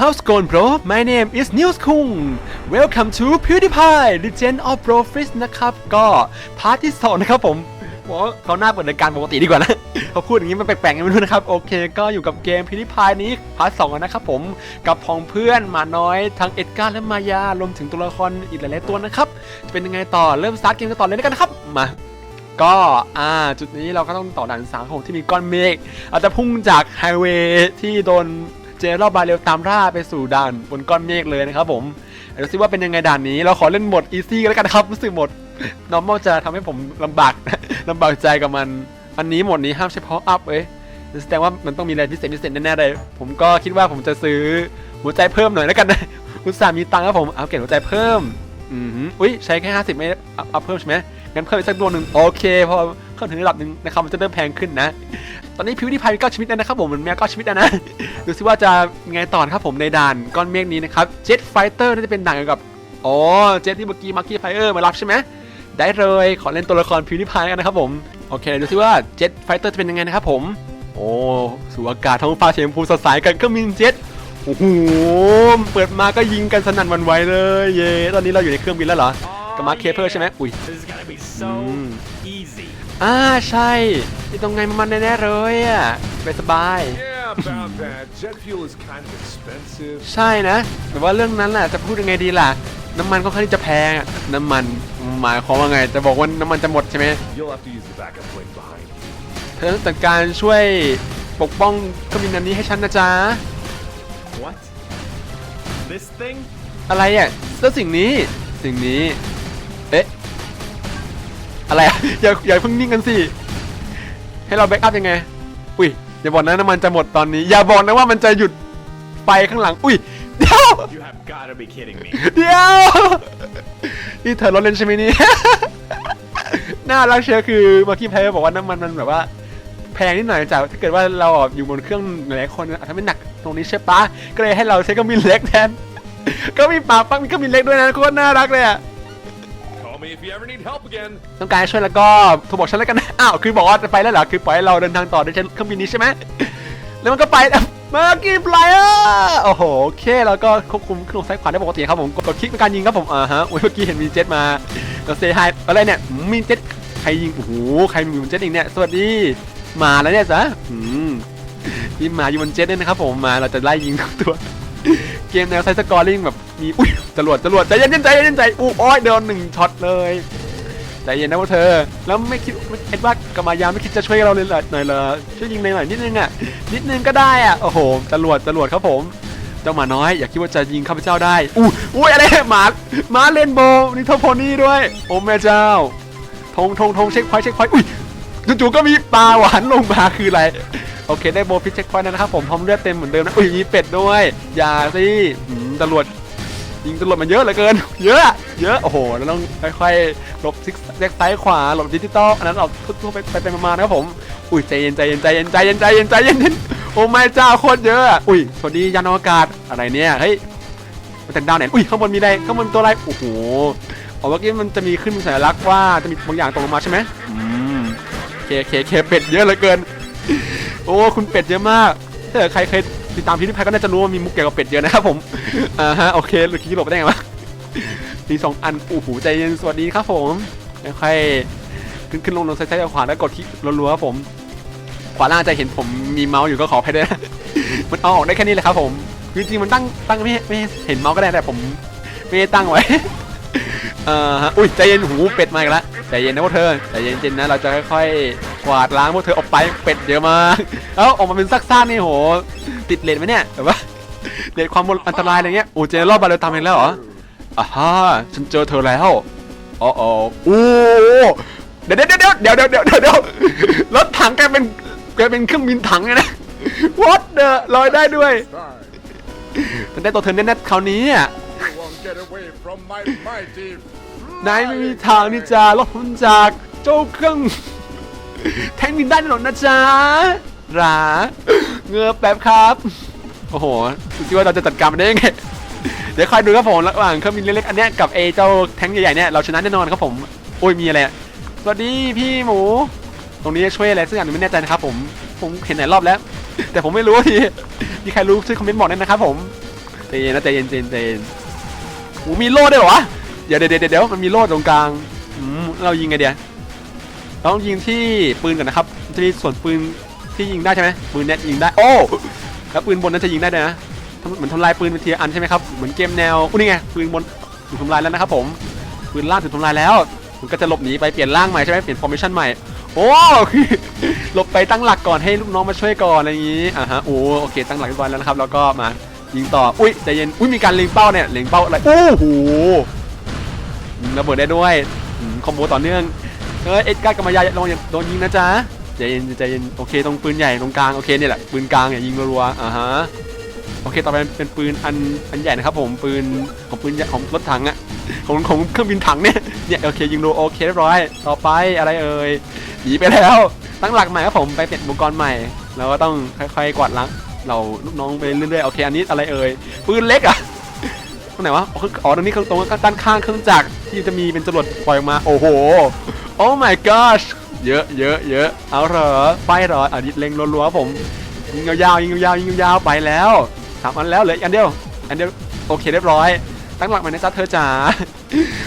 How's going bro My name is Niels Kung Welcome to PewDiePie Legend of Bro f r i z นะครับ ก็พาร์ทที่ 2 นะครับผมเขาหน้าเปิดรายการปกติดีกว่านะ เขาพูดอย่างนี้มันแปลกๆไงไม่รู้นะครับ โอเค ก็อยู่กับเกม PewDiePie นี้พาร์ท2นะครับผม กับพองเพื่อนมาน้อยทั้งเอ็ดการ์และมายารวมถึงตัวละครอีกหลายๆตัวนะครับ จะเป็นยังไงต่อ เริ่มสตาร์ทเกมกันต่อเลยแล้วกันนะครับ มาก็อ่าจุดนี้เราก็ต้องต่อด่านสามของที่มีก้อนเมฆอาจจะพุ่งจากไฮเวย์ที่โดน เจนรอบบาเรลตามล่าไปสู่ด่านบนก้อนเมฆเลยนะครับผมเดี๋ยวดูซิว่าเป็นยังไงด่านนี้ เราขอเล่นโหมดอีซี่กันแล้วกันครับรู้สึกโหมด normal จะทำให้ผมลำบากลำบากใจกับมัน อันนี้โหมดนี้ห้ามใช้ power up เอ้ยแสดงว่ามันต้องมีอะไรพิเศษพิเศษแน่ๆเลย ผมก็คิดว่าผมจะซื้อหัวใจเพิ่มหน่อยแล้วกันนะอุตส่ามีตังค์ครับผมเอาเก็บหัวใจเพิ่มอือหืออุ้ยใช้แค่50ไม่อัพเพิ่มใช่ไหมงั้นเพิ่มอีกสักดวงหนึ่งโอเคพอเข้าถึงระดับหนึ่งนะครับมันจะเริ่มแพงขึ้นนะ ตอนนี้พิวที่พายมีเก้าชีวิตแล้วนะครับผมมันมีเก้าชีวิตแล้วนะดูซิว่าจะยังไงต่อนะครับผมในด่านก้อนเมฆนี้นะครับเจ็ตไฟเตอร์น่าจะเป็นด่านเกี่ยวกับอ๋อเจ็ตที่เมื่อกี้มาร์กี้ไฟเออร์มารับใช่ไหมได้เลยขอเล่นตัวละครพิวที่พายกันนะครับผมโอเคดูซิว่าเจ็ตไฟเตอร์จะเป็นยังไงนะครับผมโอ้สู่อากาศท้องฟ้าเฉมพูสดใสกันเครื่องบินเจ็ตโอ้โหเปิดมาก็ยิงกันสนั่นหวันไหวเลยเย้ตอนนี้เราอยู่ในเครื่องบินแล้วเหรอกับมาร์คเคเพอร์ใช่ไหมอุ้ย อ่าใช่ที่ตรงไงมันแน่ๆเลยอะไปสบาย Yeah, about that. Jet fuel is kind of expensive. ใช่นะแต่ว่าเรื่องนั้นแหละจะพูดยังไงดีล่ะ น้ำมันก็ค่อนข้างที่จะแพงอะน้ำมันหมายความว่าไง จะบอกว่าน้ำมันจะหมดใช่ไหม You'll have to use the backup plane behind. เธอต้องจัดการช่วยปกป้องเครื่องบินลำนี้ให้ฉันนะจ๊ะ What? This thing? อะไรอะแล้วสิ่งนี้สิ่งนี้เอ๊ะ อะไรอะอย่าอย่าเพิ่งนิ่งกันสิ ให้เราแบ็กอัพยังไง อุ้ยอย่าบอกนะน้ำมันจะหมดตอนนี้ อย่าบอกนะว่ามันจะหยุดไฟข้างหลัง อุ้ยเดี๋ยว You have gotta be kidding me. เดี๋ยว นี่เธอรถเล่นใช่ไหมนี่น่ารักเชียวคือเมื่อกี้แพ้บอกว่าน้ำมันมันแบบว่า แพงนิดหน่อยจากถ้าเกิดว่าเราอะอยู่บนเครื่องหลายคนอาจจะไม่หนักตรงนี้ใช่ปะก็เลยให้เราใช้เครื่องบินเล็กแทน ก็มีปากปักมีเครื่องบินเล็กด้วยนะโคตรน่ารักเลยอะ ต้องการให้ช่วยแล้วก็โทรบอกฉันแล้วกันนะอ้าวคือบอกว่าจะไปแล้วเหรอคือปล่อยให้เราเดินทางต่อโดยใช้เครื่องบินนี้ใช่ไหมแล้วมันก็ไปมากี้ไฟเออร์โอ้โหโอเคแล้วก็ควบคุมขึ้นลงซ้ายขวาได้ปกติครับผมกดคลิกเป็นการยิงครับผมอ่าฮะเมื่อกี้เห็นมีเจ็ตมาก็เซฮายอะไรเนี่ยมีเจ็ตใครยิงโอ้โหใครมีบนเจ็ตอีกเนี่ยสวัสดีมาแล้วเนี่ยจ๊ะอืมนี่มาอยู่บนเจ็ตด้วยนะครับผมมาเราจะไล่ยิงทุกตัว เกมแนวไซส์สกอร์ลิงแบบมีอุ้ยจรวดจรวดใจเย็นๆใจเย็นๆใจอู้โอ้ยโดนหนึ่งช็อตเลยใจเย็นนะพวกเธอ แล้วไม่คิดไม่เอ็ดว่ากบมายาไม่คิดจะช่วยเราเลยหน่อยเหรอช่วยยิงหน่อยนิดนึงอะนิดนึงก็ได้อะโอ้โหจรวดจรวดครับผมเจ้าหมาน้อยอย่าคิดว่าจะยิงข้าพเจ้าได้อู้อุ้ยอะไรหมาหมาเลนโบนี่เทอร์โพนี่ด้วย โอ้แม่เจ้าธงธงธงเช็คพอยต์เช็คพอยต์อุ้ยจู่ๆก็มีปลาหวานลงมาคืออะไร โอเคได้โบว์พิชเช็คพอยต์นะครับผมพร้อมเลือดเต็มเหมือนเดิมนะอุ้ยมีเป็ดด้วยอย่าสิอืมจรวดยิงตำรวจมันเยอะเหลือเกิน เยอะ เยอะ โอ้โหเราต้องค่อยๆหลบซิกแซกซ้ายขวาหลบดิจิตอลอันนั้นเราทั่วไปไปมาๆนะครับผม อุ้ยใจเย็นใจเย็นใจเย็นใจเย็นใจเย็นใจเย็นโอ้ไม่เจ้าโคตรเยอะ อุ้ยสวัสดียานอวกาศอะไรเนี่ยเฮ้ยมันเป็นดาวไหนอุ้ยข้างบนมีอะไรข้างบนตัวอะไรโอ้โหออเมื่อกี้มันจะมีขึ้นสัญลักษณ์ว่าจะมีบางอย่างตกลงมาใช่ไหมอืมเคเคเคเป็ดเยอะเหลือเกิน โอ้คุณเป็ดเยอะมากถ้าเกิดใครเคยติดตามพี่นิพายก็น่าจะรู้ว่ามีมุกเกี่ยวกับเป็ดเยอะนะครับผมอ่าฮะโอเคหรือคิดหลบไปได้ไงวะมีสองอันโอ้โหใจเย็นสวัสดีครับผมค่อยขึ้นขึ้นลงลงซ้ายๆขวาแล้วกดคลิกรัวๆครับผม ขวาล่างจะเห็นผมมีเมาส์อยู่ก็ขออภัยด้วยนะมันเอาออกได้แค่นี้แหละครับผมคือจริงๆมันตั้งตั้งไม่ไม่เห็นเมาส์ก็ได้แต่ผมไม่ได้ตั้งไว้ เอ่อฮะอุ้ยใจเย็นหูเป็ดมาอีกแล้วใจเย็นนะพวกเธอใจเย็นๆนะเราจะค่อยๆกวาดล้างพวกเธอออกไปเป็ดเยอะมากเอ้าออกมาเป็นซักซ่านนี่โห ติดเลนไหมเนี่ยแบบว่าเลนความอันตรายอะไรเงี้ยโอ้เจนรอบบาเรลตามเองแล้วเหรออ่าฮะฉันเจอเธอแล้วอ๋ออ๋อโอ้เดี๋ยวเดี๋ยวเดี๋ยวเดี๋ยวเดี๋ยวเดี๋ยวเดี๋ยวรถถังแกเป็นแกเป็นเครื่องบินถังไงนะ what the ลอยได้ด้วยมันได้ตัวเธอแน่ๆคราวนี้อะ นายไม่มีทางที่จะลดพ้นจากเจ้าเครื่องแทงบินได้หรอกนะจ๊ะหราเงือแป๊บครับ โอ้โหดูสิว่าเราจะจัดการมันได้ยังไงเดี๋ยวคอยดูครับผมระหว่างเครื่องบินเล็กๆอันเนี้ยกับเอเจ้าแทงใหญ่ๆเนี่ยเราชนะแน่นอนครับผมโอ้ยมีอะไรสวัสดีพี่หมู ตรงนี้ช่วยอะไรสักอย่างหนึงไม่แน่ใจนะครับผมผมเห็นหลายรอบแล้ว แต่ผมไม่รู้ทีมีใครรู้ช่วยคอมเมนต์บอกได้นะครับผมใจเย็นนะใจเย็นใจเย็นใจเย็นโอ้มีโล่ด้วยเหรอวะ เดี๋ยวเดี๋ยวเดี๋ยวเดี๋ยวมันมีโล่ตรงกลางอืมเรายิงไงเดียวเราต้องยิงที่ปืนก่อนนะครับจะมีส่วนปืนที่ยิงได้ใช่ไหมปืนเน็ตยิงได้โอ้แล้วปืนบนนั้นจะยิงได้ด้วยนะเหมือนทำลายปืนเป็นทีละอันใช่ไหมครับเหมือนเกมแนวอุ้ยนี่ไงปืนบนถูกทำลายแล้วนะครับผมปืนล่างถูกทำลายแล้วมันก็จะหลบหนีไปเปลี่ยนร่างใหม่ใช่ไหมเปลี่ยนฟอร์เมชั่นใหม่โอ้หลบไปตั้งหลักก่อนให้ลูกน้องมาช่วยก่อนอะไรอย่างนี้อ่าฮะโอ้โอเคตั้งหลักเรียบร้อยแล้วนะครับแล้วก็มายิงต่ออุ้ยใจเย็นอุ้ยมีการเล็งเป้าเนี่ยเล็งเป้าอะไรโอ้โห ระเบิดได้ด้วยอืมคอมโบต่อเนื่องเออเอ็ดการ์ดกับมายาลองอย่าโดนยิงนะจ๊ะใจเย็นใจเย็นโอเคตรงปืนใหญ่ตรงกลางโอเคเนี่ยแหละปืนกลางเนี่ยยิงรัวๆอ่าฮะโอเคต่อไปเป็นปืนอันอันใหญ่นะครับผมปืนของปืนใหญ่ของรถถังอะของของเครื่องบินถังเนี่ยเนี่ยโอเคยิงรัวโอเคเรียบร้อย ต่อไปอะไรเอ่ยหนีไปแล้วตั้งหลักใหม่ครับผมไปเปลี่ยนอุปกรณ์ใหม่แล้วก็ต้องค่อยๆกวาดล้างเราลูกน้องไปเรื่อยๆโอเคอันนี้อะไรเอ่ยปืนเล็กอะ รงไหนวะอ๋ออ๋อตรงนี้ตรงด้านข้างเครื่องจักรที่จะมีเป็นจรวดปล่อยออกมา โอ้โห โอ้ my gosh เยอะเยอะเยอะเอาเหรอ ไปเหรออันนี้เล็งรัวๆผม ยิงยาวๆยิงยาวๆยิงยาวๆไปแล้วสามอันแล้วเหลืออันเดียว อันเดียว โอเคเรียบร้อย ตั้งหลักใหม่นะจ๊ะเธอจ๋า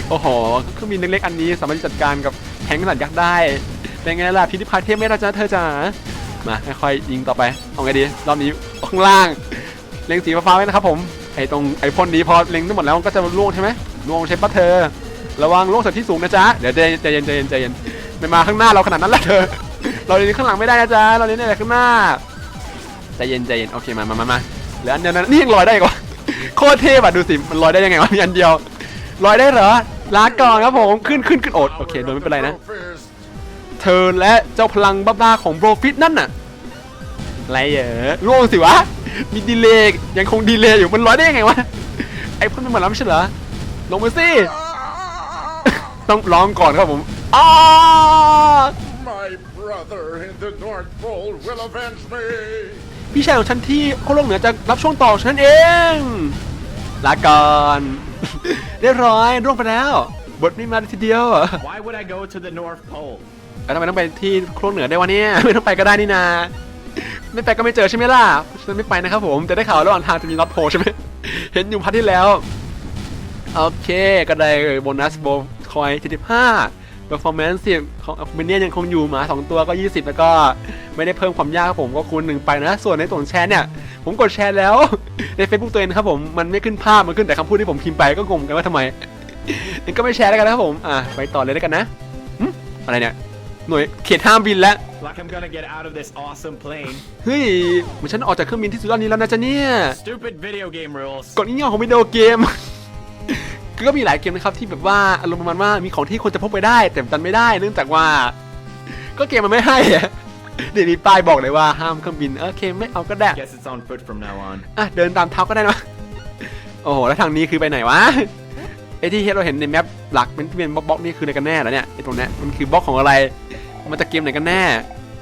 โอ้โห เครื่องบินเล็กๆอันนี้สามารถจัดการกับแทงขนาดยักษ์ได้ เป็นไงล่ะพิธิพาเทพไม่ล่ะจ๊ะเธอจ๋า มาค่อยๆยิงต่อไป เอาไงดี รอบนี้ข้างล่าง เล็งสีฟ้าๆไว้นะครับผม ไอ้ตรงไอ้พ่นนี้พอเล็งทั้งหมดแล้วมันก็จะล่วงใช่ไหมล่วงใช่ปะเธอ ระวังล่วงจากที่สูงนะจ๊ะเดี๋ยวใจใจเย็นใจเย็นใจเย็นไม่มาข้างหน้าเราขนาดนั้นละเธอ เราเล่นข้างหลังไม่ได้นะจ๊ะเราเล่นแต่ข้างหน้าใจเย็นใจเย็นโอเคมามามามาเหลืออันเดียวนั้นนี่ยังลอยได้อีกว่าโคตรเทพอะดูสิมันลอยได้ยังไงวะมีอันเดียวลอยได้เหรอลาก่อนครับผมขึ้นขึ้นขึ้นโอดโอเคโดยไม่เป็นไรนะ เธอและเจ้าพลังบ้าๆของโบรฟิตนั่นน่ะอะไรเหรอร่วงสิวะ มีดีเลย์ยังคงดีเลย์อยู่มันลอยได้ยังไงวะไอ้พ่นไม่เหมือนแล้วไม่ใช่เหรอลงมาสิต้องร้องก่อนครับผมอ้า My brother in the North Pole will avenge me. พี่ชายของฉันที่โคโลกเหนือจะรับช่วงต่อของฉันเองลาก่อนเรียบร้อยร่วงไปแล้วบทไม่มาทีเดียว Why would I go to the North Pole? แล้วทำไมต้องไปที่โคโลกเหนือได้วยวะเนี่ยไม่ต้องไปก็ได้นี่นา ไม่ไปก็ไม่เจอใช่ไหมล่ะฉันไม่ไปนะครับผมแต่ได้ข่าวระหว่างทางจะมีน็อตโพใช่ไหมเห็นอยู่พัทที่แล้วโอเคก็ได้โบนัสโบคอย75 performance 10ของมินเนี่ยยังคงอยู่หมา 2 ตัวก็ 20 แล้วก็ไม่ได้เพิ่มความยากครับผมก็คูณหนึ่งไปนะ ส่วนในส่วนแชร์เนี่ย ผมกดแชร์แล้ว ใน Facebook ตัวเองครับผม มันไม่ขึ้นภาพ มันขึ้นแต่คำพูดที่ผมพิมพ์ไปก็งงกันว่าทำไมงั้นก็ไม่แชร์แล้วกันนะครับผม อะไปต่อเลยแล้วกันนะอะไรเนี่ย หน่วยเขตห้ามบินแล้ว Like I'm gonna get out of this awesome plane. เฮ้ยเหมือนฉันออกจากเครื่องบินที่สุดยอดนี้แล้วนะจ๊ะเนี่ย Stupid video game rules. กฎง่ายๆของวิดีโอเกมคือก็มีหลายเกมนะครับที่แบบว่าอารมณ์ประมาณว่ามีของที่ควรจะพกไปได้ แต่ดันไม่ได้เนื่องจากว่า ก็เกมมันไม่ให้อะเดี๋ยวนี้ป้ายบอกเลยว่าห้ามเครื่องบินโอเคไม่เอาก็ได้ Guess it's on foot from now on. อะเดินตามเท้าก็ได้นะโอ้โหแล้วทางนี้คือไปไหนวะไอ้ที่เราเห็นในแมปหลักเป็นที่เป็นบล็อกๆนี่คืออะไรกันแน่แล้วเนี่ยไอ้ตรงเนี้ยมันคือบล็อกของอะไร มันจะเกมไหนกันแน่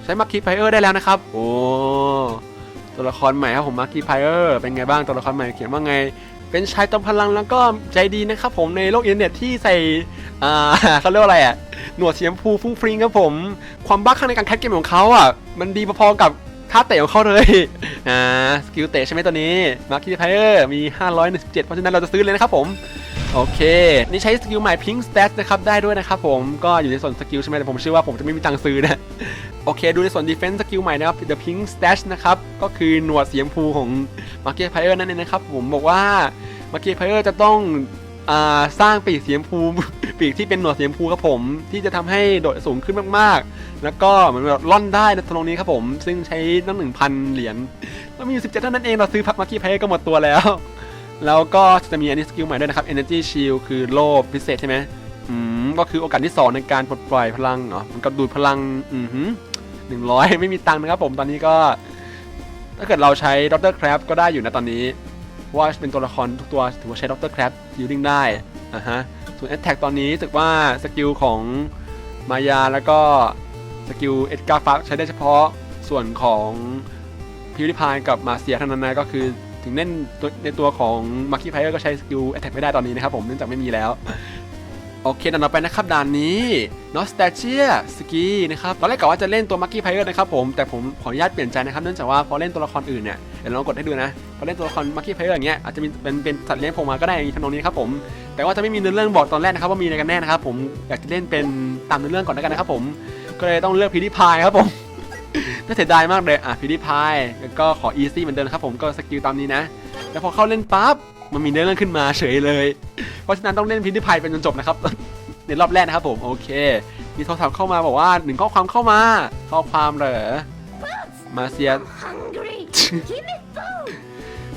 ใช้มาร์คีไพเออร์ได้แล้วนะครับ โอ้ตัวละครใหม่ครับผมมาร์คีไพเออร์เป็นไงบ้างตัวละครใหม่เขียนว่าไง เป็นชายจอมพลังแล้วก็ใจดีนะครับผมในโลกอินเทอร์เน็ตที่ใส่อ่าเขาเรียกว่าอะไรอะหนวดสีชมพูฟุ้งฟริ้งครับผม ความบ้าคลั่งในการแคสเกมของเขาอะมันดีพอๆกับท่าเตะของเขาเลยอ่าสกิลเตะใช่ไหมตัวนี้มาร์คีไพเออร์มี 517 เพราะฉะนั้นเราจะซื้อเลยนะครับผม โอเค นี่ใช้สกิลใหม่ Pink Stat นะครับ ได้ด้วยนะครับผมก็อยู่ในส่วนสกิลใช่ไหมแต่ผมเชื่อว่าผมจะไม่มีตังค์ซื้อนะ โอเค ดูในส่วน Defense สกิลใหม่นะครับ The Pink Stash นะครับ ก็คือหนวดสีชมพูของ Market Player นั่นเองนะครับ ผมบอกว่า Market Player จะต้องอสร้างปีกสีชมพูปีกที่เป็นหนวดสีชมพูครับผม ที่จะทำให้โดดสูงขึ้นมากๆ แล้วก็เหมือนแบบล่อนได้ในตรงนี้ครับผม ซึ่งใช้ตั้งหนึ่งพันเหรียญแล้วมีอยู่17เท่านั้นเองเราซื้อพัก Market Player ก็หมดตัวแล้ว แล้วก็จะมีอันนี้สกิลใหม่ด้วยนะครับ Energy Shield คือโล่พิเศษใช่ไหมอืมก็คือโอกาสที่ 2 ในการปลดปล่อยพลังเหรอมันกับดูดพลังอือหือหนึ่งร้อยไม่มีตังค์นะครับผมตอนนี้ก็ ถ้าเกิดเราใช้ดรแครบก็ได้อยู่นะตอนนี้เพราะว่าเป็นตัวละครทุกตัวถือว่าใช้ดรแครบฮิลลิ่งได้อะฮะส่วน Attack ตอนนี้รู้สึกว่าสกิลของมายาแล้วก็สกิลเอ็ดการ์ฟักใช้ได้เฉพาะส่วนของพิวริพายกับมาเซียเท่านั้นนะก็คือ ถึงเล่นในตัวของมาร์คีไพเออร์ก็ใช้สกิลแอตแทกไม่ได้ตอนนี้นะครับผมเนื่องจากไม่มีแล้ว โอเคด่านต่อไปนะครับด่านนี้นอสตาเจียสกีนะครับตอนแรกกะว่าจะเล่นตัวมักกี้ไพเออร์นะครับผมแต่ผมขออนุญาตเปลี่ยนใจนะครับเนื่องจากว่าพอเล่นตัวละครอื่นเนี่ยเดี๋ยวลองกดให้ดูนะพอเล่นตัวละครมักกี้ไพเออร์อย่างเงี้ยอาจจะมีเป็นเป็นสัตว์เลี้ยงผล่มาก็ได้ทำนองนี้ครับผมแต่ว่าจะไม่มีเนื้อเรื่องบอกตอนแรกนะครับว่ามีอะไรกันแน่นะครับผมอยากจะเล่นเป็นตามเนื้อเรื่องก่อนแล้วกันนะครับผมก็เลยต้องเลือกพีดีพายครับผม น่าเสียดายมากเลยอะพีดีพายแล้วก็ขออีซี่เหมือนเดิมนะครับผมก็สกิลตามนี้นะ แล้วพอเข้าเล่นปั๊บมันมีเนื้อเรื่องขึ้นมาเฉยเลย เพราะฉะนั้นต้องเล่นพีดีพายเป็นจนจบนะครับในรอบแรกนะครับผมโอเค มีโทรศัพท์เข้ามาบอกว่าหนึ่งข้อความเข้ามาข้อความเหรอมาเซีย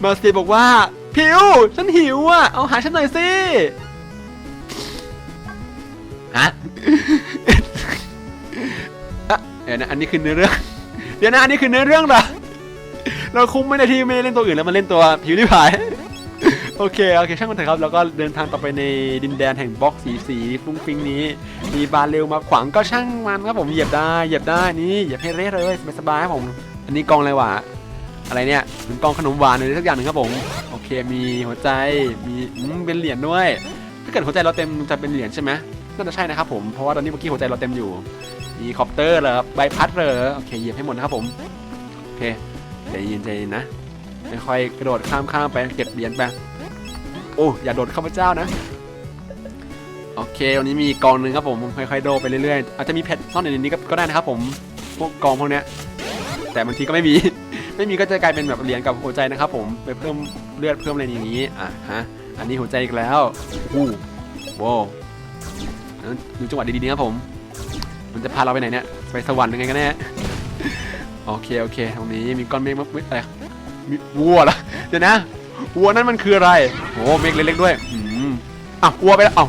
มาเซียบอกว่าพิวฉันหิวอะเอาหาฉันหน่อยสิฮะ เดี๋ยวนะอันนี้คือเนื้อเรื่อง เดี๋ยวนะอันนี้คือเนื้อเรื่องเหรอเราคุ้มไม่ได้ที่ไม่ได้เล่นตัวอื่นแล้วมาเล่นตัวพิวริพายโอเคโอเคช่างมันเถอะครับแล้วก็เดินทางต่อไปในดินแดนแห่งบล็อกสีสีฟุ้งฟิ้งนี้ มีบาเรลมาขวางก็ช่างมันครับผมเหยียบได้เหยียบได้นี่เหยียบให้เละเลยสบายๆครับผมอันนี้กองอะไรวะอะไรเนี่ยเหมือนกองขนมหวานอะไรสักอย่างหนึ่งครับผมโอเคมีหัวใจมีอืมเป็นเหรียญด้วย ถ้าเกิดหัวใจเราเต็มจะเป็นเหรียญใช่ไหมน่าจะใช่นะครับผมเพราะว่าตอนนี้เมื่อกี้หัวใจเราเต็มอยู่ มีคอปเตอร์เหรอใบพัดเหรอโอเคเหยียบให้หมดนะครับผมโอเคใจเย็นใจเย็นนะค่อยๆกระโดดข้ามข้ามไปเก็บเหรียญไปโอ้อย่าโดดข้าพเจ้านะโอเควันนี้มีกองหนึ่งครับผมค่อยๆโดดไปเรื่อยๆอาจจะมีแพทซ่อนอยู่ในนี้ก็ก็ได้นะครับผมพวกกองพวกเนี้ยแต่บางทีก็ไม่มี ไม่มีก็จะกลายเป็นแบบเหรียญกับหัวใจนะครับผมไปเพิ่มเลือดเพิ่มอะไรอย่างนี้อะฮะอันนี้หัวใจอีกแล้วอู้ว้าวดูจังหวะดีๆนะครับผม มันจะพาเราไปไหนเนี่ยไปสวรรค์ยังไงกันแน่โอเคโอเค ตรงนี้มีก้อนเมฆมั้ยอะไรมีวัวเหรอเดี๋ยวนะวัวนั่นมันคืออะไรโอ้เมฆเล็กๆด้วยอืมอะวัวไปแล้วเอ้า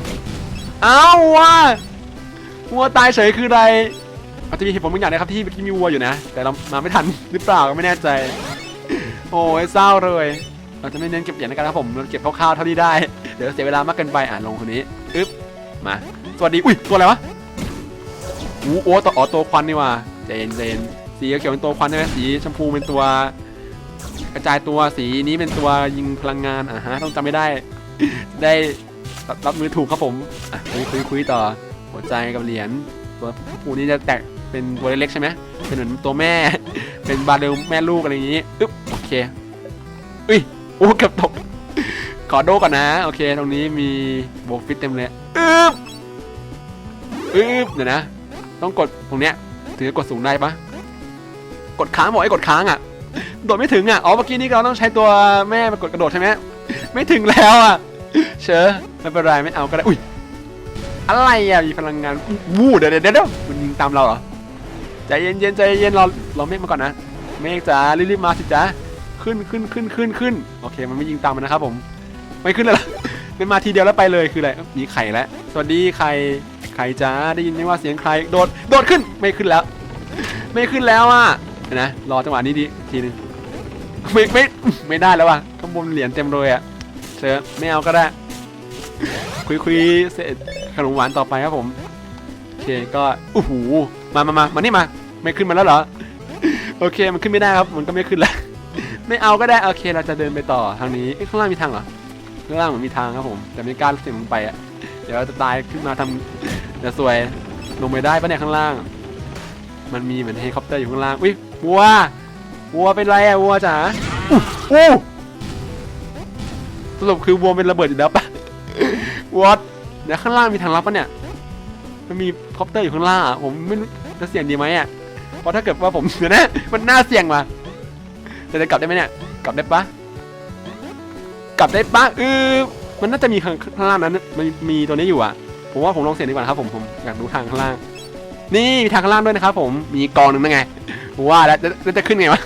เอ้าวัววัวตายเฉยคืออะไรอาจจะมีเหตุผลบางอย่างนะครับที่เมื่อกี้มีวัวอยู่นะ แต่เรามาไม่ทันหรือเปล่าก็ไม่แน่ใจ โอ้ยเศร้าเลย เราจะไม่เน้นเก็บเหรียญแล้วกันนะครับผมเราเก็บคร่าวๆเท่าที่ได้ เดี๋ยวเสียเวลามากเกินไปอ่านลงคนนี้อึ๊บมาสวัสดีอุ้ยตัวอะไรวะ อู้โอ้ตัวอ๋อตัวควันนี่ว่าเจนเจนสีเขียวเป็นตัวควันใช่ไหมสีชมพูเป็นตัว กระจายตัวสีนี้เป็นตัวยิงพลังงานอะฮะต้องจำไม่ได้ ได้รับมือถูกครับผมอะคุยคุยคุยต่อหัวใจกับเหรียญตัวชมพูนี่จะแตกเป็นตัวเล็กๆใช่ไหมเป็นเหมือนตัวแม่ เป็นบาเรลแม่ลูกอะไรอย่างนี้อึ๊บโอเคอุ้ยโอ้เกือบตกขอโดก่อนนะ โอเค ตรงนี้มีโบกฟิตเต็มเลยอึ๊บอึ๊บเดี๋ยวนะ ต้องกดตรงเนี้ยถึงจะกดสูงได้ปะกดค้างบอกไอ้กดค้างอะโดดไม่ถึงอะอ๋อเมื่อกี้นี้เราต้องใช้ตัวแม่มากดกระโดดใช่ไหมไม่ถึงแล้วอะเชอไม่เป็นไรไม่เอาก็ได้อุ้ยอะไรอะมีพลังงานวู้เดี๋ยวเดี๋ยวเดี๋ยวมันยิงตามเราเหรอใจเย็นเย็นใจเย็นเรอรอเมฆมาก่อนนะเมฆจ๋ารีบๆมาสิจ๋าขึ้นขึ้นขึ้นขึ้นขึ้นโอเค มันไม่ยิงตามมันนะครับผมไม่ขึ้นเลยเหรอเป็นมาทีเดียวแล้วไปเลยคืออะไรเอ้ามีไข่แล้วสวัสดีไข่ ใครจ้าได้ยินไหมว่าเสียงใครโดดโดดขึ้นไม่ขึ้นแล้ว ไม่ขึ้นแล้วอะนะรอจังหวะนี้ดีอีกทีนึงไม่ไม่ไม่ได้แล้วว่ะข้างบนเหรียญเต็มเลยอะเชิญไม่เอาก็ได้ คุยคุยเสร็จขนมหวานต่อไปครับผมโอเคก็โอ้โหมามามามานี่มา ไม่ขึ้นมาแล้วเหรอโอเคมันขึ้นไม่ได้ครับมันก็ไม่ขึ้นแล้วไม่เอาก็ได้โอเคเราจะเดินไปต่อทางนี้ข้างล่างมีทางเหรอข้างล่างเหมือนมีทางครับผม แต่ไม่กล้าเสี่ยงลงไปอะเดี๋ยวเราจะตายขึ้นมาทำ จะสวยลงไปได้ปะเนี่ยข้างล่าง มันมีเหมือนเฮลิคอปเตอร์อยู่ข้างล่างอุ้ยวัววัวเป็นไรอะวัวจ๋าอู้อู้สรุปคือวัวเป็นระเบิดอยู่แล้วปะวอตเดี๋ยวข้างล่างมีทางลับปะเนี่ยมันมีคอปเตอร์อยู่ข้างล่างอะผมไม่รู้จะเสี่ยงดีไหมอะเพราะถ้าเกิดว่าผมเดี๋ยวนะมันน่าเสี่ยงว่ะแต่จะกลับได้ไหมเนี่ยกลับได้ปะกลับได้ปะเออมันน่าจะมีข้างข้างล่างนั้นมันมีตัวนี้อยู่อะ ผมว่าผมลองเสียงดีกว่านะครับผมผมอยากดูทางข้างล่าง นี่มีทางข้างล่างด้วยนะครับผมมีกองหนึ่งนั่นไงผมว่าแล้วจะแล้วจะขึ้นไงวะ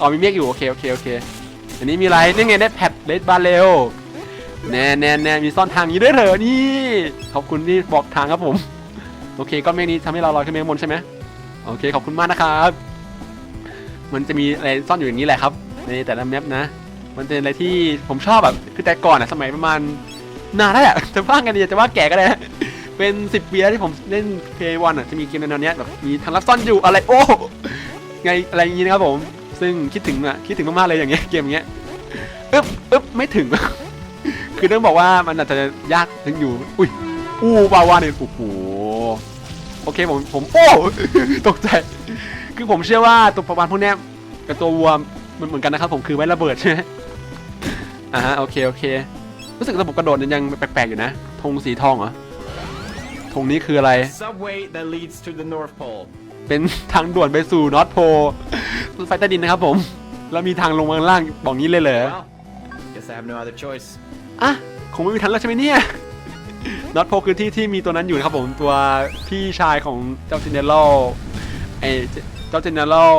อ๋อมีเมฆอยู่โอเคโอเคโอเค อันนี้มีอะไรนี่ไงได้แพดเลดบาเรลแน่แน่แน่มีซ่อนทางนี้ด้วยเหรอนี่ขอบคุณที่บอกทางครับผม โอเคก้อนเมฆนี้ทำให้เราลอยขึ้นไปข้างบนใช่ไหมโอเคขอบคุณมากนะครับ มันจะมีอะไรซ่อนอยู่อย่างนี้แหละครับในแต่ละแมปนะ มันเป็นอะไรที่ผมชอบแบบคือแต่ก่อนอะสมัยประมาณ นานแล้วแหละจะว่ากันดีจะว่าแก่ก็ได้นะเป็นสิบปีแล้วที่ผมเล่นเพย์วันอะจะมีเกมแนวเนี้ยแบบมีทางลับซ่อนอยู่อะไรโอ้ไงอะไรอย่างงี้นะครับผม ซึ่งคิดถึงอะคิดถึงมากๆเลยอย่างเงี้ยเกมอย่างเงี้ยอึ๊บอึ๊บไม่ถึง คือต้องบอกว่ามันอาจจะยากถึงอยู่ อุ้ยอู้บาวาเนี่ยโอ้โหโอเคผมผมโอ้ตกใจ คือผมเชื่อว่าตัวประมาณพวกเนี้ยกับตัววัวมันเหมือนกันนะครับผมคือไว้ระเบิดใช่ไหมอ่าฮะโอเคโอเค รู้สึกระบบกระโดดเนี่ยยังแปลกๆอยู่นะธงสีทองเหรอธงนี้คืออะไร Subway that leads to the North Pole. เป็นทางด่วนไปสู่นอตโพรถไฟใต้ดินนะครับผม แล้วมีทางลงมาข้างล่างบอกงี้เลยเหรอ Well, guess I have no other choice. อะคงไม่มีทันแล้วใช่ไหมเนี่ยนอตโพคือที่ที่มีตัวนั้นอยู่นะครับผมตัวพี่ชายของเจ้าเจเนอเรลไอเจ้าเจเนอเรล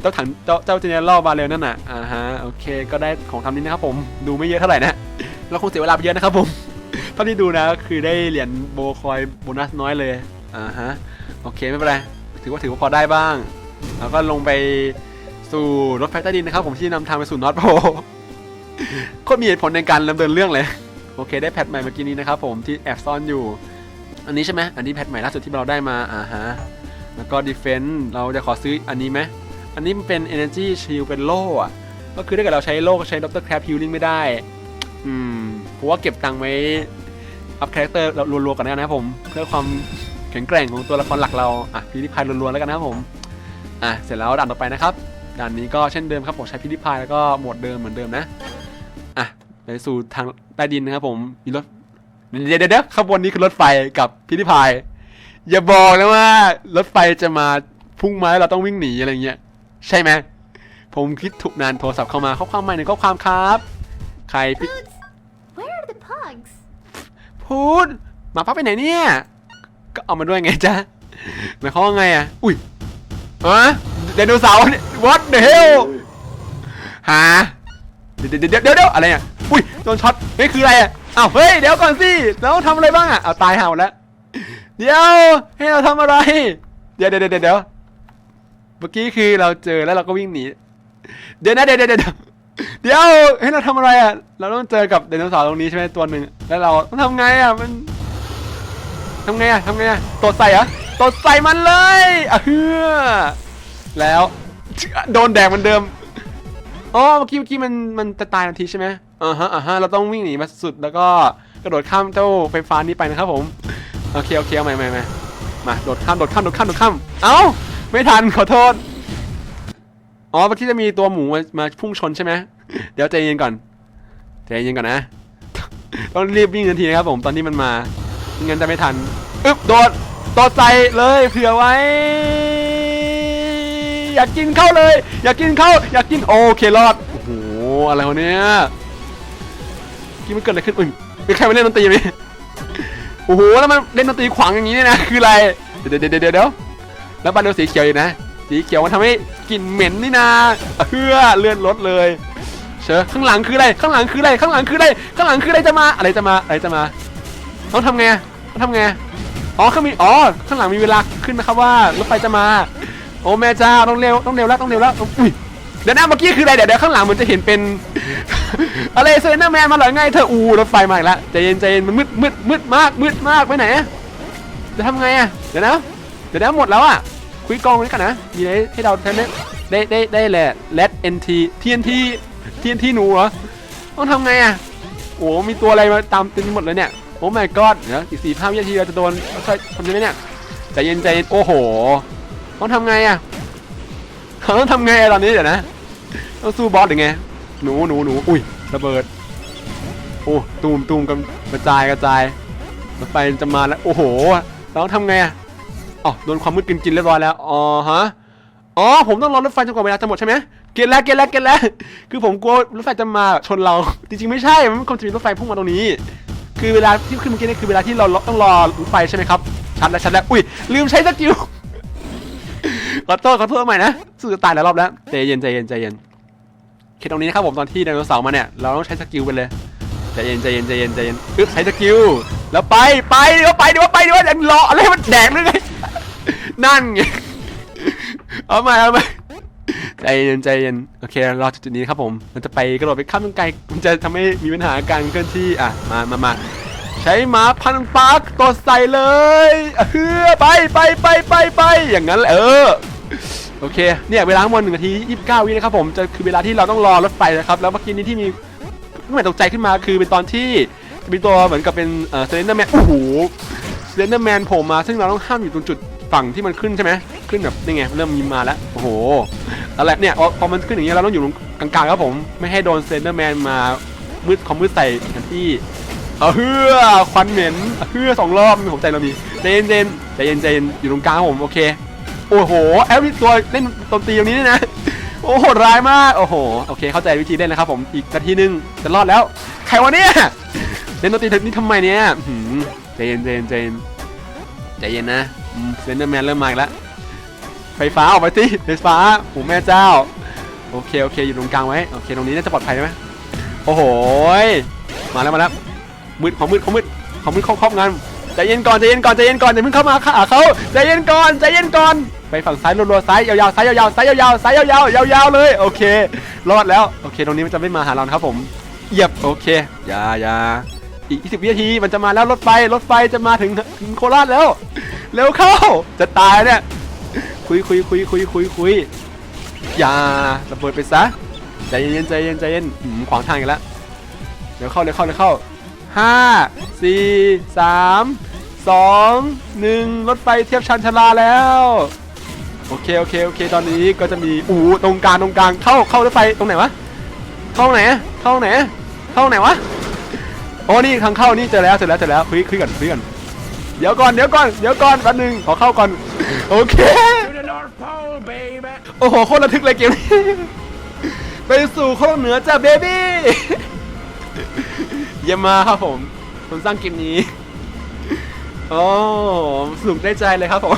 เจ้าถังเจ้าเจ้าเจเนอเรลมาเร็วนั่นน่ะอ่าฮะโอเค ก็ได้ของทำนี้นะครับผมดูไม่เยอะเท่าไหร่นะ เราคงเสียเวลาไปเยอะนะครับผม เท่าที่ดูนะคือได้เหรียญโบคอยโบนัสน้อยเลยอ่าฮะโอเคไม่เป็นไรถือว่าถือว่าพอได้บ้าง แล้วก็ลงไปสู่รถไฟใต้ดินนะครับ ผมที่นำทางไปสู่นอตโพโคตรมีเหตุผลในการดำเนินเรื่องเลย โอเค ได้แพทใหม่เมื่อกี้นี้นะครับผมที่แอบซ่อนอยู่ อันนี้ใช่ไหมอันนี้แพทใหม่ล่าสุดที่เราได้มาอ่าฮะแล้วก็ดีเฟน s ์เราจะขอซื้ออันนี้ไหมอันนี้มันเป็น Energy Shield เป็นโล่อะก็คือถ้าเกิดเราใช้โล่ก็ใช้ Dr. Crab Healing ไม่ได้ อืมเพราะว่าเก็บตังค์ไว้อัพคาแรคเตอร์รัวๆกันนะครับผม เพื่อความแข็งแกร่งของตัวละครหลักเรา อะพิธิพายรัวๆแล้วกันนะครับผม อะเสร็จแล้วด่านต่อไปนะครับ ด่านนี้ก็เช่นเดิมครับผมใช้พิธิพายแล้วก็โหมดเดิมเหมือนเดิมนะ อะไปสู่ทางใต้ดินนะครับผม มีรถ เดี๋ยวเดี๋ยวเดี๋ยวขบวนนี้คือรถไฟกับพิธิพาย อย่าบอกนะว่ารถไฟจะมาพุ่งมาแล้วเราต้องวิ่งหนีอะไรเงี้ย ใช่ไหมผมคิดถูกนานโทรศัพท์เข้ามาข้อความใหม่หนึ่งข้อความครับ ใครพิ Poots, where are the pugs? พูดหมาพักไปไหนเนี่ย ก็เอามาด้วยไงจ๊ะหมายความว่าไงอะ อุ้ยอะไดโนเสาร์เนี่ย what the hell หา เดี๋ยวเดี๋ยวเดี๋ยวเดี๋ยวเดี๋ยวอะไรอะอุ้ยโดนช็อตเฮ้ยคืออะไรอะอ้าวเฮ้ยเดี๋ยวก่อนสิแล้วทำอะไรบ้างอะเอาตายห่าหมดแล้ว เดี๋ยวให้เราทำอะไร เดี๋ยวเดี๋ยวเดี๋ยวเดี๋ยวเมื่อกี้คือเราเจอแล้วเราก็วิ่งหนี เดี๋ยวนะเดี๋ยวเดี๋ยวเดี๋ยว เดี๋ยวให้เราทำอะไรอะ เราต้องเจอกับไดโนเสาร์ตรงนี้ใช่ไหมตัวหนึ่งแล้วเราต้องทำไงอะมันทำไงอะทำไงอะตดใส่อะตดใส่มันเลยอะเฮือแล้วโดนแดงเหมือนเดิมอ๋อเมื่อกี้เมื่อกี้มันมันจะตายทันทีใช่ไหมอ่าฮะอ่าฮะเราต้องวิ่งหนีมาสุดแล้วก็กระโดดข้ามเจ้าไฟฟ้านี้ไปนะครับผมโอเคโอเคเอาใหม่ใหม่ใหม่มาโดดข้ามโดดข้ามโดดข้ามโดดข้ามเอ้าไม่ทันขอโทษ อ๋อเมื่อกี้จะมีตัวหมูมามาพุ่งชนใช่ไหมเดี๋ยวใจเย็นก่อนใจเย็นก่อนนะ ต้องรีบวิ่งทันทีนะครับผมตอนนี้มันมาไม่งั้นจะไม่ทันอึ๊บโดดโดดใส่เลยเผื่อไว้ อยากกินเข้าเลย อยากกินเข้า อยากกินโอเครอดโอ้โหอะไรวะเนี่ยกี้มันเกิดอะไรขึ้นอุ้ยมีใครมาเล่นดนตรีไหมโอ้โหแล้วมันเล่นดนตรีขวางอย่างนี้เนี่ยนะคืออะไรเดี๋ยวเดี๋ยวเดี๋ยวแล้วบ้านเรือนสีเขียวอยู่นะสีเขียวมันทำให้ กลิ่นเหม็นนี่นาเพื่อเลื่อนรถเลย เชอข้างหลังคืออะไร ข้างหลังคืออะไร ข้างหลังคืออะไร ข้างหลังคืออะไรจะมา อะไรจะมา อะไรจะมา ต้องทำไงต้องทำไง อ๋อเขามี อ๋อ ข้างหลังมีเวลาขึ้นนะครับว่ารถไฟจะมา โอ้แม่เจ้าต้องเร็ว ต้องเร็วแล้ว ต้องเร็วแล้ว อุ้ย เดี๋ยวนะเมื่อกี้คืออะไร เดี๋ยวเดี๋ยวข้างหลังมันจะเห็นเป็น อะไรเซนเนอร์แมนมาหรอไงเธอ อูรถไฟมาอีกแล้วใจเย็นใจเย็นมันมืดมืดมืดมากมืดมากไปไหนอะจะทำไงอะเดี๋ยวนะ เดี๋ยวนะหมดแล้วอะ คุยกองนี้กันนะ มีอะไรให้เราทันได้ได้ได้ได้แหละเลดเอ็นทีทีเอ็นทีทีเอ็นทีหนูเหรอ ต้องทำไงอะ โอ้มีตัวอะไรมาตามเต็มหมดเลยเนี่ย โอ้ my god เดี๋ยวอีกสี่ห้าวินาทีเราจะโดนช่วยทำได้ไหมเนี่ย ใจเย็นใจเย็น โอ้โห ต้องทำไงอะเขาต้องทำไงตอนนี้เดี๋ยวนะ ต้องสู้บอสหรือไง หนูหนูหนูอุ้ยระเบิด โอ้ตูมตูมกระจายกระจายรถไฟจะมาแล้ว โอ้โหเราต้องทำไงอะ อ๋อโดนความมืดกินกินเรียบร้อยแล้ว อ๋อฮะ อ๋อ ผมต้องรอรถไฟจนกว่าเวลาจะหมดใช่ไหมเกณฑ์แล้วเกณฑ์แล้วเกณฑ์แล้วคือผมกลัวรถไฟจะมาชนเรา จริงๆไม่ใช่ มันไม่ควรจะมีรถไฟพุ่งมาตรงนี้ คือเวลาที่ขึ้นเมื่อกี้นี่คือเวลาที่เราต้องรอรถไฟใช่ไหมครับ ชัดแล้วชัดแล้ว อุ้ยลืมใช้สกิล ขอโทษขอโทษใหม่นะสู้จะตายหลายรอบแล้ว ใจเย็นใจเย็นใจเย็นคิดตรงนี้นะครับผมตอนที่ไดโนเสาร์มาเนี่ย เราต้องใช้สกิลไปเลย ใจเย็นใจเย็นใจเย็นใจเย็นอึ๊บใช้สกิล แล้วไปไปเดี๋ยวไปเดี๋ยวไปเดี๋ยวยังรออะไรมันแดกหรือไงนั่นไงเอาม่เอาม่ใจเย็นใจเย็นโอเครอจุดนี้ครับผมมันจะไปกระโดดไปข้ามต้นไกลมันจะทำให้มีปัญหาการเคลื่อนที่อะมามามาใช้หมาพันปาร์กตดใส่เลยเออไปไปไปไปไปอย่างนั้นแหละเออโอเคเนี่ยเวลาหมดหนึ่งนาทียี่สิบเก้าวินะครับผมจะคือเวลาที่เราต้องรอรถไฟนะครับแล้วเมื่อกี้นี้ที่มีเมื่อตกใจขึ้นมาคือเป็นตอนที่ มีตัวเหมือนกับเป็นเอ่อเซเลนเดอร์แมนโอ้โหเ e นเดอร์แมนโผล่มาซึ่งเราต้องห้ามอยู่ตรงจุดฝั่งที่มันขึ้นใช่ไหมขึ้นแบบนี่ไงเริ่มมีมาแล้วโอ้โหอะไรเนี่ยพอมันขึ้นอย่างเงี้ยเราต้องอยู่ตรงกลางๆครับผมไม่ให้โดนเ e นเดอร์แมนมามืดคอมมืดใส่กันที่เอาเฮือควันเหม็นเฮือสองรอบมีผมใจเรามีใจเย็นใจเย็นใจเย็นใจเย็นอยู่ตรงกลางผมโอเคโอ้โหแอลลี่ตัวเล่นดนตีตรงนี้นี่นะโอ้โหดร้ายมากโอ้โหโอเคเข้าใจวิธีเล่นแล้วครับผมอีกนาทีนึงจะรอดแล้วใครวะเนี่ย เล่นดนตรีนี่ทำไมเนี่ยหืมใจเย็นใจเย็นใจเย็นใจเย็นนะเซนเดอร์แมนเริ่มมาอีกแล้วไฟฟ้าออกไปสิไฟฟ้าโอ้แม่เจ้า โอเคโอเคอยู่ตรงกลางไว้โอเคตรงนี้น่าจะปลอดภัยไหมโอ้โหยมาแล้วมาแล้วมืดของมืดของมืดของมืดครอบครอบงานใจเย็นก่อนใจเย็นก่อนใจเย็นก่อนอย่าเพิ่งเข้ามาขาเขาใจเย็นก่อนใจเย็นก่อนไปฝั่งซ้ายรัวๆซ้ายยาวๆซ้ายยาวๆซ้ายยาวๆซ้ายยาวๆยาวๆเลยโอเครอดแล้วโอเค ตรงนี้มันจะไม่มาหาเรานะครับผมเหยียบโอเคอย่าอย่า อีก 20 วินาทีมันจะมาแล้วรถไฟรถไฟจะมาถึงถึงโคราชแล้ว เร็วเข้าจะตายเนี่ยคุยคุยคุยคุยคุยคุยอย่าระเบิดไปซะใจเย็นใจเย็นใจเย็นอืมขวางทางกันแล้วเดี๋ยวเข้าเดี๋ยวเข้าเดี๋ยวเข้าห้าสี่สามสองหนึ่งรถไฟเทียบชันชลาแล้วโอเคโอเคโอเค ตอนนี้ก็จะมีอู้ตรงกลางตรงกลางเข้าเข้ารถไฟตรงไหนวะเข้าไหนเข้าไหนเข้าไหนวะ โอ้นี่ทางเข้านี่เจอแล้วเจอแล้วเจอแล้วคุยคุยกันคุยกันเดี๋ยวก่อนเดี๋ยวก่อนเดี๋ยวก่อนแป๊บนึงขอเข้าก่อนโอเค โอ้โหโคตรระทึกเลยเกมนี้ไปสู่โคตรเหนือจ้าเบบี้เยี่ยมมาครับผมคนสร้างเกมนี้โอ้สนุกได้ใจเลยครับผม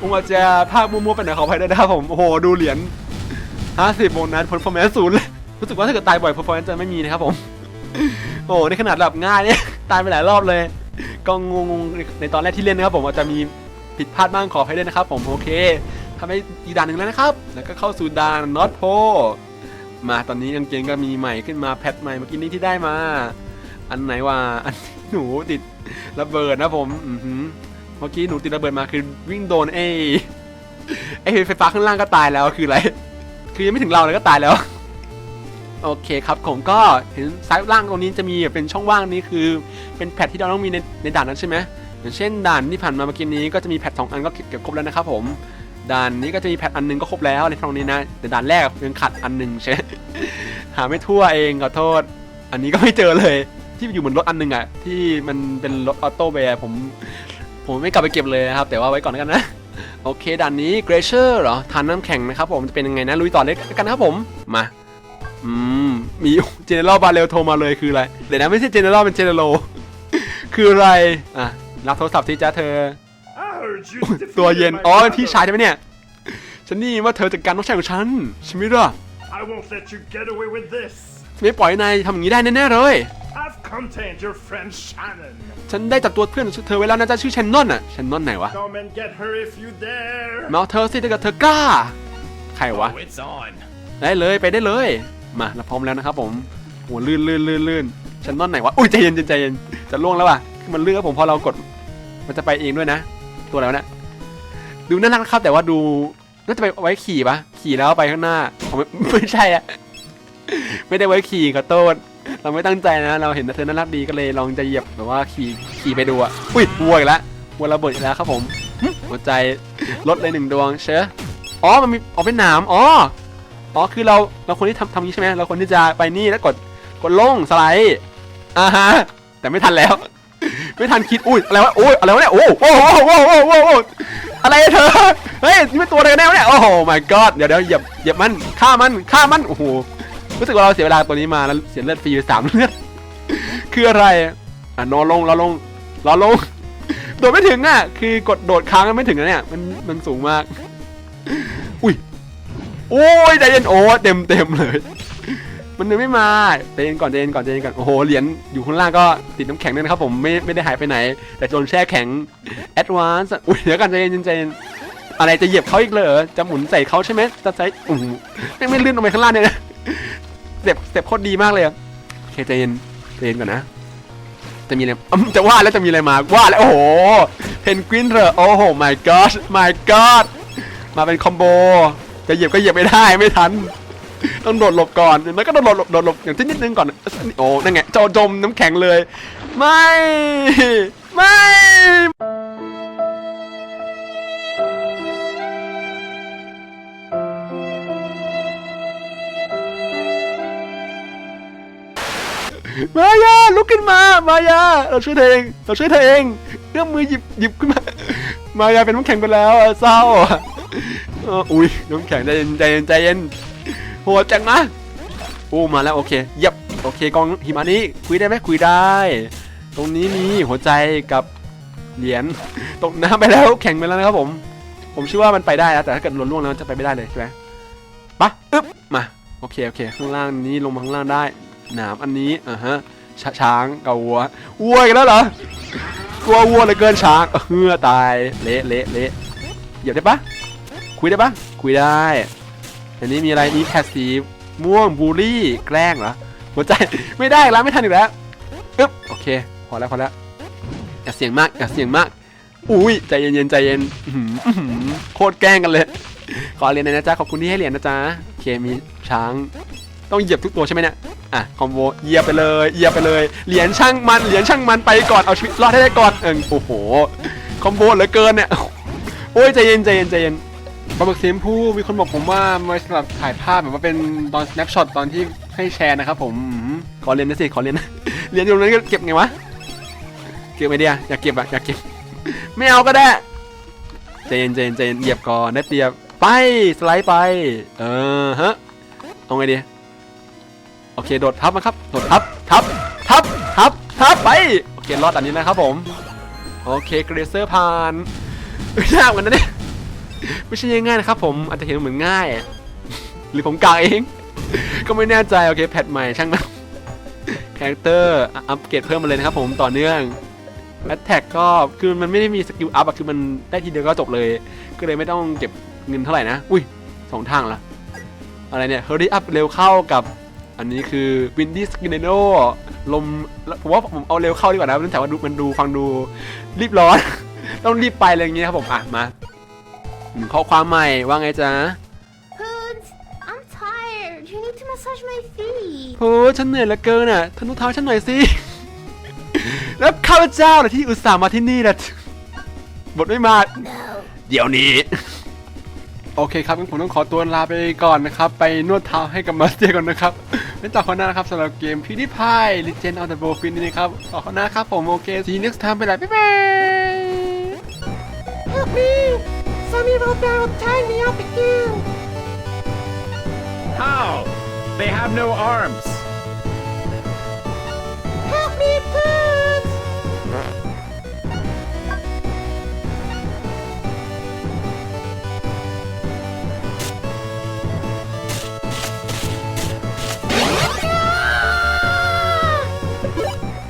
ผมอาจจะภาคมั่วๆไปหน่อยขออภัยด้วยนะครับผมโอ้โหดูเหรียญ50โบนัส performance ศูนย์เลยรู้สึกว่าถ้าเกิดตายบ่อย performance จะไม่มีนะครับผม โอ้โหในขนาดแบบง่ายเนี่ย ตายไปหลายรอบเลย ก็งงในตอนแรกที่เล่นนะครับผมอาจจะมีผิดพลาดบ้างขอให้ด้วยนะครับ ผมโอเคทำให้อีกด่านหนึ่งแล้วนะครับ แล้วก็เข้าสู่ด่านน็อตโพมาตอนนี้กางเกงก็มีใหม่ขึ้นมาแพทใหม่เมื่อกี้นี้ที่ได้มา อันไหนว่าอันหนูติดระเบิดนะผมเมื่อกี้หนูติดระเบิดมาคือวิ่งโดนไอ้ไอ้ไฟฟ้าข้างล่างก็ตายแล้วคืออะไร คือยังไม่ถึงเราเลยก็ตายแล้ว โอเคครับผมก็เห็นซ้ายล่างตรงนี้จะมีเป็นช่องว่างนี้คือ เป็นแพทที่เราต้องมีในในด่านนั้นใช่ไหมอย่างเช่นด่านที่ผ่านมาเมื่อกี้นี้ก็จะมีแพทสองอันก็เก็บครบแล้วนะครับผมด่านนี้ก็จะมีแพทอันหนึงก็ครบแล้วในตรงนี้นะแต่ด่านแรกยังขัดอันหนึงใช่หาไม่ทั่วเองขอโทษ อันนี้ก็ไม่เจอเลย ที่อยู่บนรถอันหนึงอะที่มันเป็นรถออโต้แวร์ผม ผมไม่กลับไปเก็บเลยนะครับ แต่ว่าไว้ก่อนแล้วกันนะโอเคด่านนี้เกรเชอร์เหรอทานน้ำแข็งนะครับผมจะเป็นยังไงนะลุยต่อเลยกันนะครับผมมา อืม มีเจเนอเรลบาเรลโทรมาเลยคืออะไร เดี๋ยวนะไม่ใช่เจเนอเรลเป็นเจเนอเรลคืออะไร อะ รับโทรศัพท์ที่จ้าเธอ I heard you ตัวเย็น defeated my อ๋อ brother. พี่ชายใช่ไหมเนี่ย ฉันนี่ว่าเธอจัดการน้องชายของฉันใช่ไหมล่ะ I won't let you get away with this. ไม่ปล่อยนายทำอย่างนี้ได้แน่ๆเลย I've contained your friend Shannon. ฉันได้จับตัวเพื่อนเธอไว้แล้วนะจ๊ะชื่อแชนนอนอะแชนนอนไหนวะ Come and get her if you dare. มาเอาเธอสิถ้าเกิดเธอกล้า ใครวะ Oh, it's on. ได้เลยไปได้เลย มาเราพร้อมแล้วนะครับผมโหลื่นลื่นลื่นลื่นฉันนอนไหนวะอุ้ยใจเย็นใจเย็นจะล่วงแล้วว่ะคือมันลื่นครับผมพอเรากด มันจะไปเองด้วยนะ ตัวอะไรวเนี่ยดูน่ารักครับแต่ว่าดูน่าจะไปไว้ขี่ปะขี่แล้วไปข้างหน้าไม่ไม่ใช่อะไม่ได้ไว้ขี่ขอโทษเราไม่ตั้งใจนะ เราเห็นเธอน่ารักดีก็เลยลองจะเหยียบแบบว่าขี่ขี่ไปดูอะอุ้ยวัวอีกแล้ววัวระเบิดอีกแล้วครับผมหัวใจลดเลยหนึ่งดวงเชออ๋อมันมีอ๋อเป็นหนามอ๋อ อ๋อคือเราเราคนที่ทำทำนี้ใช่ไหมเราคนที่จะไปนี่แล้วกดกดลงสไลด์อ่าฮะแต่ไม่ทันแล้ว ไม่ทันคิดอุ้ยอะไรวะโอ้ยอะไรวะเนี่ยโอ้โหโอ้โหโอ้โหโอ้โหโอ้โหอะไรเธอเฮ้ยนี่เป็นตัวอะไรกันแน่วะเนี่ยโอ้โห my god เดี๋ยวเดี๋ยวเหยียบเหยียบมันฆ่ามันฆ่ามันโอ้โหรู้สึกว่าเราเสียเวลาตัวนี้มาแล้วเสียเลือดฟรีสามเลือดคืออะไรอะนอนลงรอลงรอลงโดดไม่ถึงอะคือกดโดดค้างไม่ถึงนะเนี่ยมันมันสูงมากอุ้ย โอ้ยใจเย็นโอ้เต็มเต็มเลย มันยังไม่มาใจเย็นก่อนใจเย็นก่อนใจเย็นก่อนโอ้โหเหรียญอยู่ข้างล่างก็ติดน้ำแข็งด้วยนะครับผมไม่ไม่ได้หายไปไหน แต่โดนแช่แข็งแอดวานซ์อุ้ยเดี๋ยวกันใจเย็นใจเย็นอะไรจะเหยียบเขาอีกเลยจะหมุนใส่เขาใช่ไหมจะใส่อู้หูไม่ไม่ลื่นลงไปข้างล่างเนี่ยนะเจ็บเจ็บโคตรดีมากเลยอะโอเคใจเย็นใจเย็นก่อนนะจะมีอะไรจะว่าแล้วจะมีอะไรมาว่าแล้วโอ้โหเพนกวินเหรอโอ้โห my god my god มาเป็นคอมโบ จะเหยียบก็เหยียบไม่ได้ไม่ทัน ต้องโดดหลบก่อนแล้วก็โดดหลบโดดหลบอย่างที่นิดนึงก่อนโอ้นั่นไงจอจมน้ำแข็งเลย ไม่ ไม่มายาลุกขึ้นมา มายา เราช่วยเธอเอง เราช่วยเธอเองเอื้อมมือหยิบหยิบขึ้นมา มายาเป็นน้ำแข็งไปแล้วเศร้า อออุ้ยน้ำแข็งใจเย็นใจเย็นใจเย็นโหดจังนะโอ้มาแล้วโอเคเยับโอเคกองหิมะนี้คุยได้ไหมคุยได้ ตรงนี้มีหัวใจกับเหรียญตกน้ำไปแล้วแข็งไปแล้วนะครับผม ผมเชื่อว่ามันไปได้นะแต่ถ้าเกิดหล่นล่วงแล้วจะไปไม่ได้เลยใช่ไหมปะอึ๊บมาโอเคโอเค ข้างล่างนี้ลงมาข้างล่างได้หนามอันนี้อ่าฮะชช้างกับวัววัวอีกแล้วเหรอกลัววัวเลยเกินช้างเฮือตายเละเละเละเหยียบได้ปะ คุยได้ปะคุยได้ อันนี้มีอะไรมีแพสซีฟม่วงบูลลี่ แกล้งเหรอ หัวใจ ไม่ได้แล้วไม่ทันอีกแล้วอึ๊บโอเค พอแล้วพอแล้วอย่าเสียงมากอย่าเสียงมาก อุ้ยใจเย็นๆใจเย็นโคตรแกล้งกันเลย ขอเรียนนอยนะจ๊ะ ขอบคุณที่ให้เหรียญนะจ๊ะโอเคมีช้าง ต้องเหยียบทุกตัวใช่ไหมเนี่ย อะคอมโบเหยียบไปเลยเหยียบไปเลย เหรียญช่างมันเหรียญช่างมันไปก่อนเอาชีวิตรอดให้ได้ก่อนเออโอ้โหคอมโบเหลือเกินเนี่ยโอ้ยใจเย็นใจเย็นใจเย็น ปลาหมึกสีชมพูมีคนบอกผมว่ามันสำหรับถ่ายภาพแบบว่าเป็นตอน snapshot ตอนที่ให้แชร์นะครับผมอืมขอเรียนนะสิขอเรียนนะ เรียนอยู่ตรงนั้นก็เก็บไงวะ เก็บไอเดียอยากเก็บอะอยากเก็บ ไม่เอาก็ได้ใจเย็นใจเย็นใจเย็นเหยียบก่อนได้เปรียบไปสไลด์ไป เออฮะเอาไงดีโอเคโดดทับมาครับโดดทับทับทับทับทับไปโอเครอดอันนี้นะครับผม โอเคเกรเซอร์ผ่านยยากเหมือนกันนะเนี่ย ไม่ใช่ง่ายๆนะครับผมอาจจะเห็นเหมือนง่าย หรือผมกากเอง ก็ไม่แน่ใจโอเคแพทใหม่ช่างมันคาแรคเตอร์อัปเกรดเพิ่มมาเลยนะครับผมต่อเนื่องแอตแทกก็คือมันไม่ได้มีสกิลอัพอะคือมันได้ทีเดียวก็จบเลย ก็เลยไม่ต้องเก็บเงินเท่าไหร่นะ อุ้ยสองทางละอะไรเนี่ย hurry up เร็วเข้ากับ อันนี้คือ windy s k i n o ลมผมว่าผมเอาเร็วเข้าดีกว่านะเนื่องจากว่าดูมันดูฟังดูรีบร้อน ต้องรีบไปอะไรอย่างเงี้ยครับผมอะมา ข้อความใหม่ว่าไงจ๊ะ Hoods, I'm tired. You need to massage my feet. โอ้ฉันเหนื่อยเหลือเกินอะทนุเท้าฉันหน่อยสิ แล้วข้าพเจ้าล่ะที่อุตส่าห์มาที่นี่ล่ะบทไม่มา No. เดี๋ยวนี้ โอเคครับงั้นผมต้องขอตัวลาไปก่อนนะครับ ไปนวดเท้าให้กับมาสเตอร์ก่อนนะครับเป็นต่อคนหน้านะครับสำหรับเกมพีดีพาย Legend of the b o f i n นี่นะครับต่อคนหน้าครับผมโอเค see you next time ไปแล้วบ๊ายบาย Help me! Sammy will now tie me up again. How? They have no arms. Help me, please.